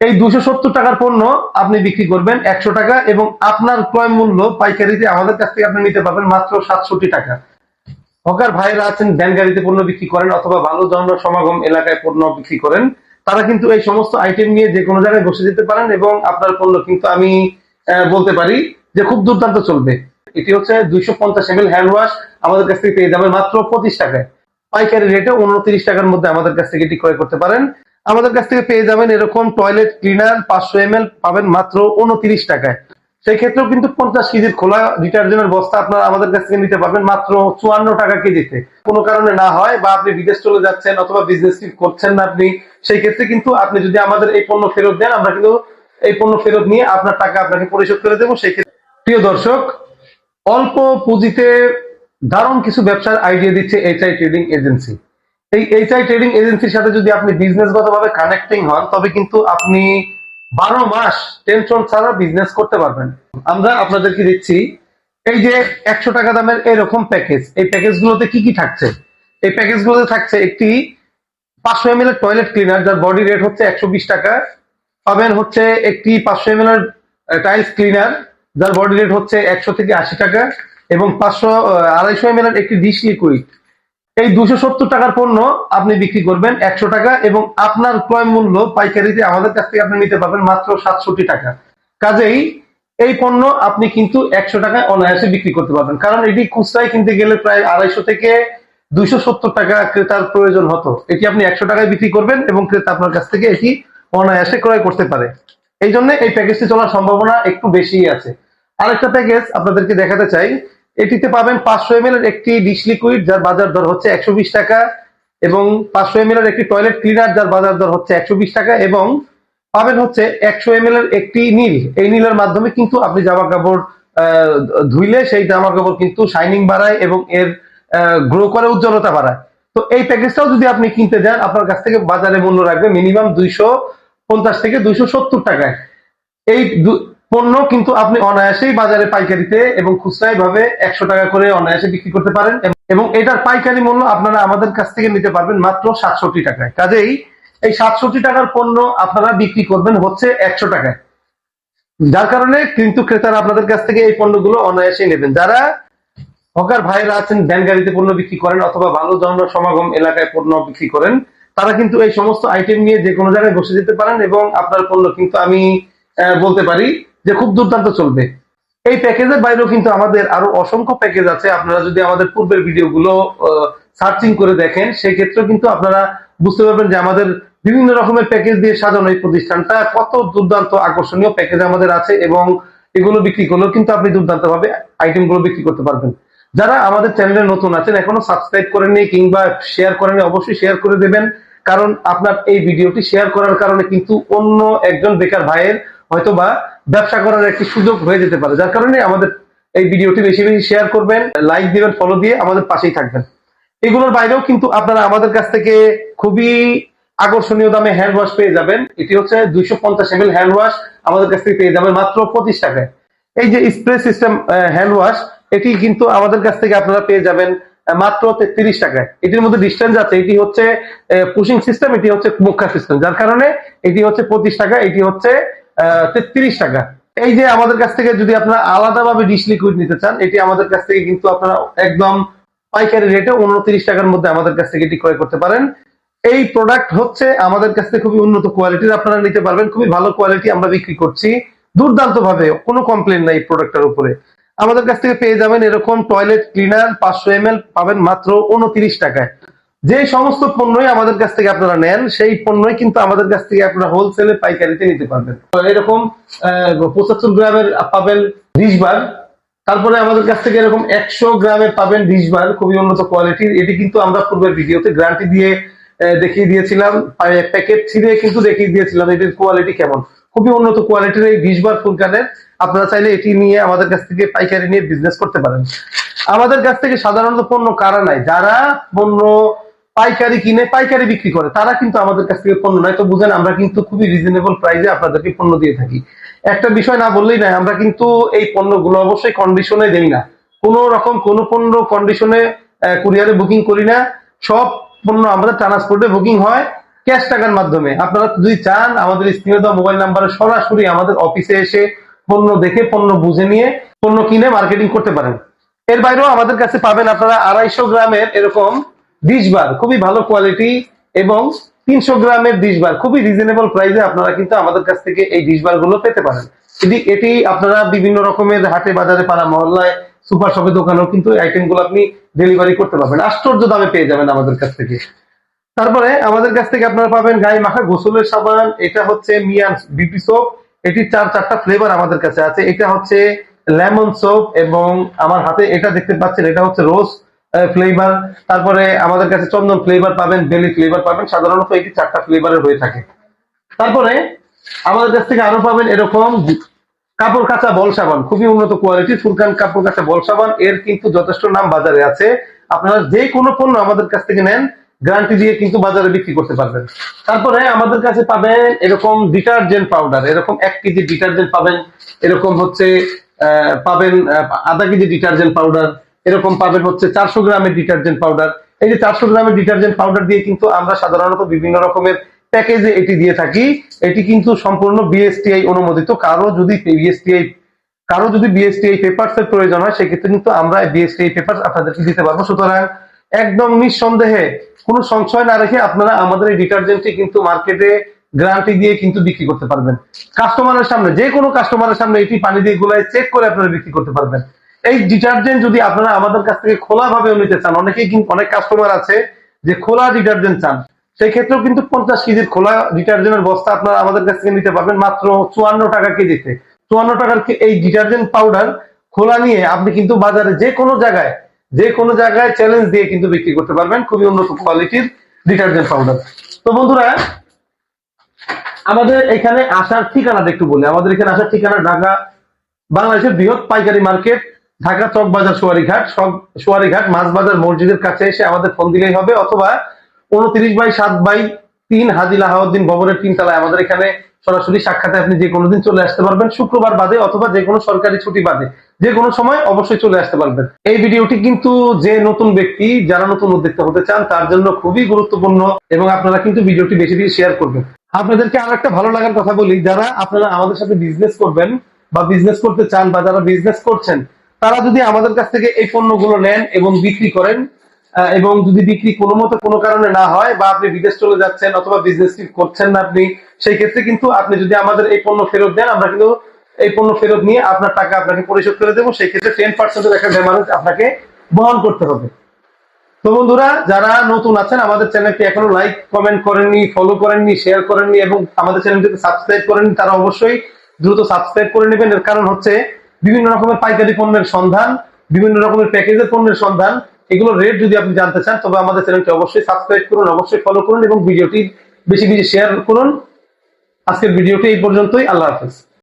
এই দুশো টাকার পণ্য আপনি বিক্রি করবেন একশো টাকা এবং আপনার ক্রয় মূল্য পাইকারিতে আমাদের কাছ থেকে আপনি নিতে পারবেন মাত্র সাতষট্টি টাকা। হকার ভাইরা আছেন ভ্যান গাড়িতে পণ্য বিক্রি করেন অথবা ভালো জন সমাগম এলাকায় পণ্য বিক্রি করেন। তারা কিন্তু এই সমস্ত আইটেম নিয়ে যে কোনো জায়গায় বসে যেতে পারেন এবং আপনার পণ্য কিন্তু আমি বলতে পারি যে খুব দুর্দান্ত চলবে। এটি হচ্ছে দুইশো পঞ্চাশ এম এল হ্যান্ড ওয়াশ আমাদের কাছ থেকে পেয়ে যাবেন মাত্র পঁচিশ টাকায়। পাইকারি রেটে উনত্রিশ টাকার মধ্যে আমাদের কাছ থেকে এটি ক্রয় করতে পারেন। আমাদের কাছ থেকে পেয়ে যাবেন এরকম টয়লেট ক্লিনার পাঁচশো এম পাবেন মাত্র উনত্রিশ টাকায়। সেই ক্ষেত্রেও কিন্তু পঞ্চাশ কেজির খোলা ডিটারজেন্টের বস্তা আপনারা আমাদের কাছ থেকে নিতে পারবেন মাত্র চুয়ান্ন টাকা কেজিতে। কোনো কারণে না হয় বা আপনি বিদেশ চলে যাচ্ছেন অথবা বিজনেস করছেন না আপনি, সেই ক্ষেত্রে কিন্তু আপনি যদি আমাদের এই পণ্য ফেরত দেন, আমরা কিন্তু এই পণ্য ফেরত নিয়ে আপনার টাকা আপনাকে পরিশোধ করে দেবো। সেই ক্ষেত্রে প্রিয় দর্শক, অল্প পুঁজিতে দারুণ কিছু ব্যবসার আইডিয়া দিচ্ছে এইচআই ট্রেডিং এজেন্সি এই এইচআই ট্রেডিং এজেন্সির সাথে যদি আপনি বিজনেসগত ভাবে কানেক্টিং হন, তবে কিন্তু আপনি বারো মাস টেনশন ছাড়া বিজনেস করতে পারবেন। আমরা আপনাদেরকে দিচ্ছি, এই যে একশো টাকা দামের এরকম প্যাকেজ এই প্যাকেজ গুলোতে কি কি থাকছে? এই প্যাকেজ গুলোতে থাকছে একটি পাঁচশো এম এর টয়লেট ক্লিনার যার বডি রেট হচ্ছে একশো বিশ টাকা। পাবেন হচ্ছে একটি পাঁচশো এম এর টাইলস ক্লিনার যার বডি রেট হচ্ছে একশো থেকে আশি টাকা। এবং পাঁচশো আড়াইশো এম এর একটি ডিশ লিকুইড এই দুশো সত্তর টাকার পণ্য আপনি বিক্রি করবেন একশো টাকা এবং আপনার ক্রয় মূল্য পাইকারিতে আমাদের কাছ থেকে আপনি নিতে পারবেন মাত্র সাতষট্টি টাকা। কাজেই এই পণ্য আপনি কিন্তু একশো টাকায় অনায়াসে বিক্রি করতে পারবেন। কারণ এটি খুচরায় কিনতে গেলে প্রায় আড়াইশো থেকে দুইশো সত্তর টাকা ক্রেতার প্রয়োজন হতো। এটি আপনি একশো টাকায় বিক্রি করবেন এবং ক্রেতা আপনার কাছ থেকে এটি অনায়াসে ক্রয় করতে পারে। এই জন্য এই প্যাকেজটি চলার সম্ভাবনা একটু বেশিই আছে। আরেকটা প্যাকেজ আপনাদেরকে দেখাতে চাই। এটিতে পাবেন পাঁচশো এম এর একটি ডিশ লিকুইড যার বাজার দর হচ্ছে একশো বিশ টাকা, এবং পাঁচশো এম এর একটি টয়লেট ক্লিনার যার বাজার দর হচ্ছে একশো বিশ টাকা, এবং পাবেন হচ্ছে একশো এম এর একটি নীল। এই নীলের মাধ্যমে কিন্তু আপনি জামা কাপড় ধুইলে সেই জামা কাপড় কিন্তু শাইনিং বাড়ায় এবং এর গ্রো করে উজ্জ্বলতা বাড়ায়। তো এই প্যাকেজটাও যদি আপনি কিনতে যান, আপনার কাছ থেকে বাজারে মূল্য রাখবে মিনিমাম দুইশো পঞ্চাশ থেকে দুইশো সত্তর টাকায়। এই পণ্য কিন্তু আপনি অনায়াসেই বাজারে পাইকারিতে এবং খুচরাই ভাবে একশো টাকা করে অনায়াসে বিক্রি করতে পারেন। এবং এটার পাইকারি মূল্য আপনারা আমাদের কাছ থেকে নিতে পারবেন মাত্র সাতষট্টি টাকায়। কাজেই এই সাতষট্টি টাকার পণ্য আপনারা বিক্রি করবেন হচ্ছে একশো টাকায়। যার কারণে কিন্তু ক্রেতারা আপনাদের কাছ থেকে এই পণ্যগুলো অনায়াসেই নেবেন। যারা হকার ভাইরা আছেন ভ্যান গাড়িতে পণ্য বিক্রি করেন অথবা ভালো জন সমাগম এলাকায় পণ্য বিক্রি করেন, তারা কিন্তু এই সমস্ত আইটেম নিয়ে যে কোনো জায়গায় বসে যেতে পারেন এবং আপনার পণ্য কিন্তু আমি বলতে পারি যে খুব দুর্দান্ত চলবে। এই প্যাকেজের বাইরেও কিন্তু আমাদের আরও অসংখ্য প্যাকেজ আছে। আপনারা যদি আমাদের পূর্বের ভিডিওগুলো সার্চিং করে দেখেন সেই ক্ষেত্রেও কিন্তু আপনারা বুঝতে পারবেন যে আমাদের বিভিন্ন রকমের প্যাকেজ দিয়ে সাজানো এই প্রতিষ্ঠানটা কত দুর্দান্ত আকর্ষণীয় প্যাকেজ আমাদের আছে এবং এগুলো বিক্রি করলেও কিন্তু আপনি দুর্দান্ত ভাবে আইটেমগুলো বিক্রি করতে পারবেন। যারা আমাদের চ্যানেলে নতুন আছেন, এখনও সাবস্ক্রাইব করেননি কিংবা শেয়ার করেননি অবশ্যই শেয়ার করে দেবেন। কারণ আপনার এই ভিডিওটি শেয়ার করার কারণে কিন্তু অন্য একজন বেকার ভাইয়ের হয়তোবা ব্যবসা করার একটি সুযোগ হয়ে যেতে পারে। যার কারণে আমাদের এই ভিডিওটি বেশি বেশি শেয়ার করবেন লাইক দিবেন ফলো দিয়ে আমাদের পাশেই থাকবেন। এগুলোর বাইরেও কিন্তু আপনারা আমাদের কাছ থেকে খুবই আকর্ষণীয় দামে হ্যান্ড ওয়াশ পেয়ে যাবেন। এটি হচ্ছে দুইশো পঞ্চাশ এম এল হ্যান্ড ওয়াশ আমাদের কাছ থেকে পেয়ে যাবেন মাত্র পঁচিশ টাকায়। এই যে স্প্রে সিস্টেম হ্যান্ড ওয়াশ এটি কিন্তু আমাদের কাছ থেকে আপনারা পেয়ে যাবেন মাত্র তেত্রিশ টাকায়। এটির মধ্যে ডিস্টেন্স আছে, এটি হচ্ছে পুশিং সিস্টেম এটি হচ্ছে মুখা সিস্টেম যার কারণে এটি হচ্ছে পঁচিশ টাকা, এটি হচ্ছে তেত্রিশ টাকা। এই যে আমাদের কাছ থেকে যদি আপনারা আলাদাভাবে ডিশ লিকুইড নিতে চান, এটি আমাদের কাছ থেকে কিন্তু আপনারা একদম পাইকারি রেটে উনত্রিশ টাকার মধ্যে আমাদের কাছ থেকে এটি ক্রয় করতে পারেন। এই প্রোডাক্ট হচ্ছে আমাদের কাছ থেকে খুবই উন্নত কোয়ালিটির আপনারা নিতে পারবেন। খুবই ভালো কোয়ালিটি আমরা বিক্রি করছি। দুর্দান্ত ভাবে কোনো কমপ্লেন নাই প্রোডাক্টের উপরে। আমাদের কাছ থেকে পেয়ে যাবেন এরকম টয়লেট ক্লিনার পাঁচশো এম পাবেন মাত্র উনত্রিশ টাকায়। যে সমস্ত পণ্যই আমাদের কাছ থেকে আপনারা নেন, সেই পণ্যই কিন্তু আমাদের কাছ থেকে আপনারা হোলসেলে পাইকারিতে নিতে পারবেন। এরকম পঁচাত্তর গ্রামের পাবেন বিশ বার। তারপরে আমাদের কাছ থেকে এরকম একশো গ্রামে পাবেন বিশ বার, খুবই উন্নত কোয়ালিটির এটি কিন্তু আমরা পূর্বের ভিডিওতে গ্যারান্টি দিয়ে দেখিয়ে দিয়েছিলাম। প্যাকেট ছিঁড়ে কিন্তু দেখিয়ে দিয়েছিলাম এটির কোয়ালিটি কেমন। খুবই উন্নত কোয়ালিটির এই ডিশবার ফুলকানের আপনারা চাইলে এটি নিয়ে আমাদের কাছ থেকে পাইকারি নিয়ে বিজনেস করতে পারেন। আমাদের কাছ থেকে সাধারণত পণ্য কারা নাই যারা পণ্য পাইকারি কিনে পাইকারি বিক্রি করে। তারা কিন্তু আমাদের কাছ থেকে পণ্য নেয়। তো বুঝেন, আমরা কিন্তু খুবই রিজনেবল প্রাইসে আপনাদেরকে পণ্য দিয়ে থাকি। একটা বিষয় না বললেই নয়, আমরা কিন্তু এই পণ্যগুলো অবশ্যই কন্ডিশনে দেই না। কোনো রকম কোনো পণ্য কন্ডিশনে কুরিয়ারে বুকিং করি না। সব পণ্য আমাদের ট্রান্সপোর্টে বুকিং হয় ক্যাশ টাকার মাধ্যমে। আপনারা যদি চান, আমাদের স্ক্রিনে দেওয়া মোবাইল নাম্বারে সরাসরি আমাদের অফিসে এসে পণ্য দেখে, পণ্য বুঝে নিয়ে পণ্য কিনে মার্কেটিং করতে পারেন। এর বাইরেও আমাদের কাছে পাবেন আপনারা আড়াইশো গ্রামের এরকম ডিশবার খুবই ভালো কোয়ালিটি এবং তিনশো গ্রামের ডিশবার খুবই রিজনেবল প্রাইসে আপনারা কিন্তু আমাদের কাছ থেকে এই ডিশবারগুলো পেতে পারেন। এটি এটি আপনারা বিভিন্ন রকমের হাটে বাজারে, পাড়া মহল্লায়, সুপার শপের দোকানেও কিন্তু আইটেমগুলো আপনি ডেলিভারি করতে পারবেন। আশ্চর্য দামে পেয়ে যাবেন আমাদের কাছ থেকে। তারপরে আমাদের কাছ থেকে আপনারা পাবেন গায়ে মাখা গোসলের সাবান, এটা হচ্ছে মিয়ান বিউটি সোপ এটি চার, চারটা ফ্লেভার আমাদের কাছে আছে। এটা হচ্ছে লেমন সোপ এবং আমার হাতে এটা দেখতে পাচ্ছেন, এটা হচ্ছে রোজ ফ্লেভার তারপরে আমাদের কাছে চন্দন ফ্লেভার পাবেন বেলি ফ্লেভার পাবেন, সাধারণত এটি চারটা ফ্লেভারের হয়ে থাকে। তারপরে আমাদের কাছ থেকে আরও পাবেন এরকম কাপড় কাঁচা বল সাবান, খুবই উন্নত কোয়ালিটি ফুরকান কাপড় কাঁচা বল সাবান, এর কিন্তু যথেষ্ট নাম বাজারে আছে। আপনারা যে কোনো পণ্য আমাদের কাছ থেকে নেন গ্যারান্টি দিয়ে কিন্তু বাজারে বিক্রি করতে পারবেন। তারপরে আমাদের কাছে পাবেন এরকম ডিটারজেন্ট পাউডার এরকম এক কেজি ডিটারজেন্ট পাবেন, এরকম হচ্ছে পাবেন আধা কেজি ডিটারজেন্ট পাউডার এরকম পাবেন হচ্ছে চারশো গ্রামের ডিটারজেন্ট পাউডার। এই যে চারশো গ্রামের ডিটারজেন্ট পাউডার দিয়ে কিন্তু আমরা সাধারণত বিভিন্ন রকমের প্যাকেজে এটি দিয়ে থাকি। এটি কিন্তু সম্পূর্ণ বিএসটিআই অনুমোদিত। কারও যদি বিএসটিআই কারও যদি বিএসটিআই পেপারস এর প্রয়োজন হয়, সেক্ষেত্রে কিন্তু আমরা বিএসটিআই পেপার আপনাদেরকে দিতে পারব। সুতরাং একদম নিঃসন্দেহে কোনো সংশয় না রেখে আপনারা আমাদের এই ডিটারজেন্টটি কিন্তু মার্কেটে গ্যারান্টি দিয়ে কিন্তু বিক্রি করতে পারবেন। কাস্টমারের সামনে, যে কোনো কাস্টমারের সামনে এটি পানি দিয়ে গুলায় চেক করে আপনারা বিক্রি করতে পারবেন। এই ডিটারজেন্ট যদি আপনারা আমাদের কাছ থেকে খোলা ভাবে নিতে চান, অনেকেই কিন্তু, অনেক কাস্টমার আছে যে খোলা ডিটারজেন্ট চান। সেই ক্ষেত্রেও কিন্তু পঞ্চাশ কেজির খোলা ডিটারজেন্টের বস্তা আপনারা আমাদের কাছ থেকে নিতে পারবেন মাত্র চুয়ান্ন টাকা কেজিতে। চুয়ান্ন টাকার এই ডিটারজেন্ট পাউডার খোলা নিয়ে আপনি কিন্তু বাজারে যে কোনো জায়গায়, যে কোনো জায়গায় চ্যালেঞ্জ দিয়ে কিন্তু বিক্রি করতে পারবেন খুবই উন্নত কোয়ালিটির ডিটারজেন্ট পাউডার তো বন্ধুরা, আমাদের এখানে আসার ঠিকানাটা একটু বলি। আমাদের এখানে আসার ঠিকানা ঢাকা, বাংলাদেশের বৃহৎ পাইকারি মার্কেট ঢাকা চক বাজার সোয়ারিঘাট সোয়ারিঘাট, মাছ বাজার মসজিদের কাছে এসে আমাদের ফোন দিলেই হবে, অথবা উনত্রিশ বাই সাত বাই তিন হাজি লাহাউদ্দিন ভবনের তিনতলায় আমাদের এখানে সরাসরি সাক্ষাতে আপনি যে কোনো দিন চলে আসতে পারবেন, শুক্রবার বাদে অথবা যে কোনো সরকারি ছুটি বাদে। যে কোনো সময় অবশ্যই চলে আসতে পারবেন। এই ভিডিওটি কিন্তু যে নতুন ব্যক্তি, যারা নতুন উদ্যোক্তা হতে চান, তার জন্য খুবই গুরুত্বপূর্ণ এবং আপনারা কিন্তু ভিডিওটি বেশি বেশি শেয়ার করবেন। আপনাদেরকে আর একটা ভালো লাগার কথা বলি, যারা আপনারা আমাদের সাথে বিজনেস করবেন বা বিজনেস করতে চান বা যারা বিজনেস করছেন তারা যদি আমাদের কাছ থেকে এই পণ্যগুলো নেন এবং বিক্রি করেন এবং যদি বিক্রি কোনো মতো কোনো কারণে না হয় বা আপনি বিদেশ চলে যাচ্ছেন অথবা বিজনেস করছেন না আপনি, সেই ক্ষেত্রে কিন্তু আপনি যদি আমাদের এই পণ্য ফেরত দেন, আমরা কিন্তু এই পণ্য ফেরত নিয়ে আপনার টাকা আপনাকে পরিশোধ করে দেবো। সেই ক্ষেত্রে টেন পার্সেন্টের একটা ড্যামারেজ আপনাকে বহন করতে হবে। তো বন্ধুরা, যারা নতুন আছেন, আমাদের চ্যানেলটি এখনও লাইক কমেন্ট করেননি ফলো করেননি শেয়ার করেননি এবং আমাদের চ্যানেলটিকে সাবস্ক্রাইব করেননি, তারা অবশ্যই দ্রুত সাবস্ক্রাইব করে নেবেন। এর কারণ হচ্ছে বিভিন্ন রকমের পাইকারি পণ্যের সন্ধান, বিভিন্ন রকমের প্যাকেজের পণ্যের সন্ধান এগুলো রেট যদি আপনি জানতে চান, তবে আমাদের চ্যানেলটি অবশ্যই সাবস্ক্রাইব করুন, অবশ্যই ফলো করুন এবং ভিডিওটি বেশি বেশি শেয়ার করুন। আজকের ভিডিওটি এই পর্যন্তই, আল্লাহ হাফেজ।